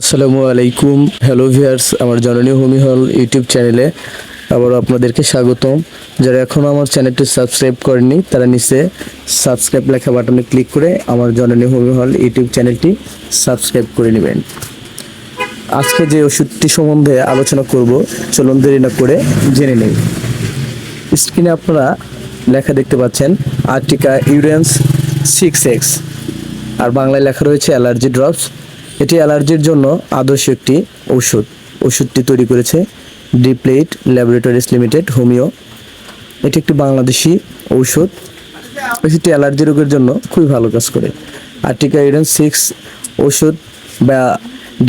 আসসালামু আলাইকুম। Hello viewers আমার জননী হোমি হল ইউটিউব চ্যানেলে আবার আপনাদেরকে স্বাগতম। যারা এখনও আমার চ্যানেলটি সাবস্ক্রাইব করেনি তারা নিচে সাবস্ক্রাইব লেখা বাটনে ক্লিক করে আমার জননী হোমি হল ইউটিউব চ্যানেলটি সাবস্ক্রাইব করে নেবেন। আজকে যে ওষুধটি সম্বন্ধে আলোচনা করব, চলুন দেরি না করে জেনে নেই। স্ক্রিনে আপনারা লেখা দেখতে পাচ্ছেন, আর্টিকা ইউরেন্স সিক্স এক্স আর বাংলায় লেখা রয়েছে অ্যালার্জি ড্রপস এটি অ্যালার্জির জন্য আদর্শ একটি ওষুধ। ওষুধটি তৈরি করেছে ডিপ্লেট ল্যাবরেটরিজ লিমিটেড, হোমিও। এটি একটি বাংলাদেশি ঔষধ ওষুধটি অ্যালার্জি রোগের জন্য খুবই ভালো কাজ করে। আর্টিকা ইউরেন সিক্স ওষুধ বা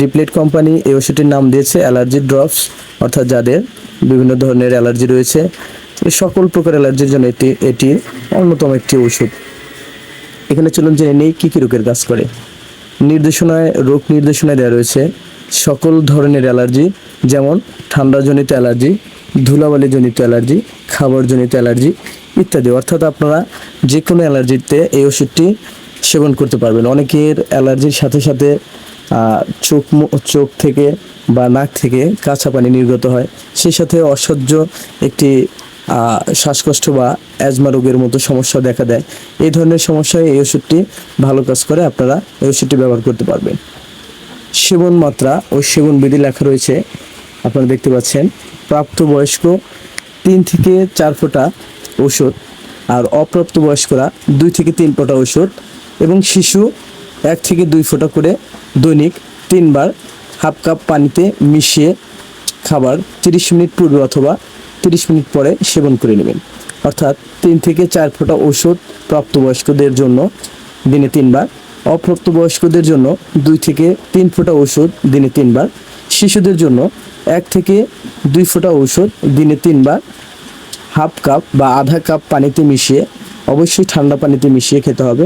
ডিপ্লেট কোম্পানি এই ওষুধটির নাম দিয়েছে অ্যালার্জি ড্রপস, অর্থাৎ যাদের বিভিন্ন ধরনের অ্যালার্জি রয়েছে। সকল প্রকার অ্যালার্জির জন্য এটি এটি অন্যতম একটি ওষুধ। এখানে চলুন জেনে নেই কী কী রোগের কাজ করে। নির্দেশনায়, রোগ নির্দেশনায় দেওয়া রয়েছে সকল ধরনের অ্যালার্জি, যেমন ঠান্ডাজনিত অ্যালার্জি, ধুলাবালিজনিত অ্যালার্জি, খাবারজনিত অ্যালার্জি ইত্যাদি। অর্থাৎ আপনারা যে কোনো অ্যালার্জিতে এই ওষুধটি সেবন করতে পারবেন। অনেকের অ্যালার্জির সাথে সাথে চোখ চোখ থেকে বা নাক থেকে কাঁচা পানি নির্গত হয়। সেই সাথে অসহ্য একটি শ্বাসকষ্ট বা অ্যাজমা রোগের মতো সমস্যা দেখা দেয়। এই ধরনের সমস্যায় এই ওষুধটি ভালো কাজ করে, আপনারা এই ওষুধটি ব্যবহার করতে পারবেন। সেবন মাত্রা ও সেবন বিধি লেখা রয়েছে, আপনারা দেখতে পাচ্ছেন। প্রাপ্তবয়স্ক তিন থেকে চার ফোঁটা ওষুধ আর অপ্রাপ্তবয়স্করা দুই থেকে তিন ফোঁটা ওষুধ এবং শিশু এক থেকে দুই ফোঁটা করে দৈনিক তিনবার হাফ কাপ পানিতে মিশিয়ে খাবার তিরিশ মিনিট পূর্বে অথবা তিরিশ মিনিট পরে সেবন করে নেবেন। অর্থাৎ তিন থেকে চার ফোঁটা ওষুধ প্রাপ্তবয়স্কদের জন্য দিনে তিনবার, অপ্রাপ্তবয়স্কদের জন্য দুই থেকে তিন ফোঁটা ওষুধ দিনে তিনবার, শিশুদের জন্য এক থেকে দুই ফোঁটা ওষুধ দিনে তিনবার, হাফ কাপ বা আধা কাপ পানিতে মিশিয়ে, অবশ্যই ঠান্ডা পানিতে মিশিয়ে খেতে হবে।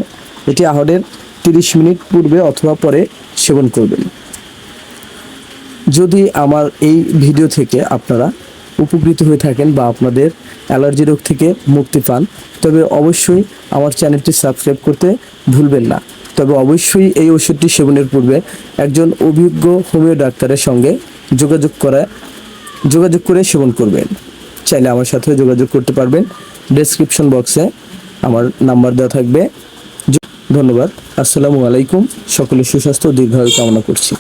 এটি আহারের তিরিশ মিনিট পূর্বে অথবা পরে সেবন করবেন। যদি আমার এই ভিডিও থেকে আপনারা উপকৃত হয়ে থাকেন বা আপনাদের অ্যালার্জি রোগ থেকে মুক্তি পান। তবে অবশ্যই আমার চ্যানেলটি সাবস্ক্রাইব করতে ভুলবেন না। তবে অবশ্যই এই ওষুধটি সেবনের পূর্বে একজন অভিজ্ঞ হোমিও ডাক্তারের সঙ্গে যোগাযোগ করা, যোগাযোগ করে সেবন করবেন। চাইলে আমার সাথে যোগাযোগ করতে পারবেন। ডেসক্রিপশন বক্সে আমার নাম্বার দেওয়া থাকবে। ধন্যবাদ। আসসালামু আলাইকুম। সকলের সুস্বাস্থ্য দীর্ঘায়ু কামনা করছি।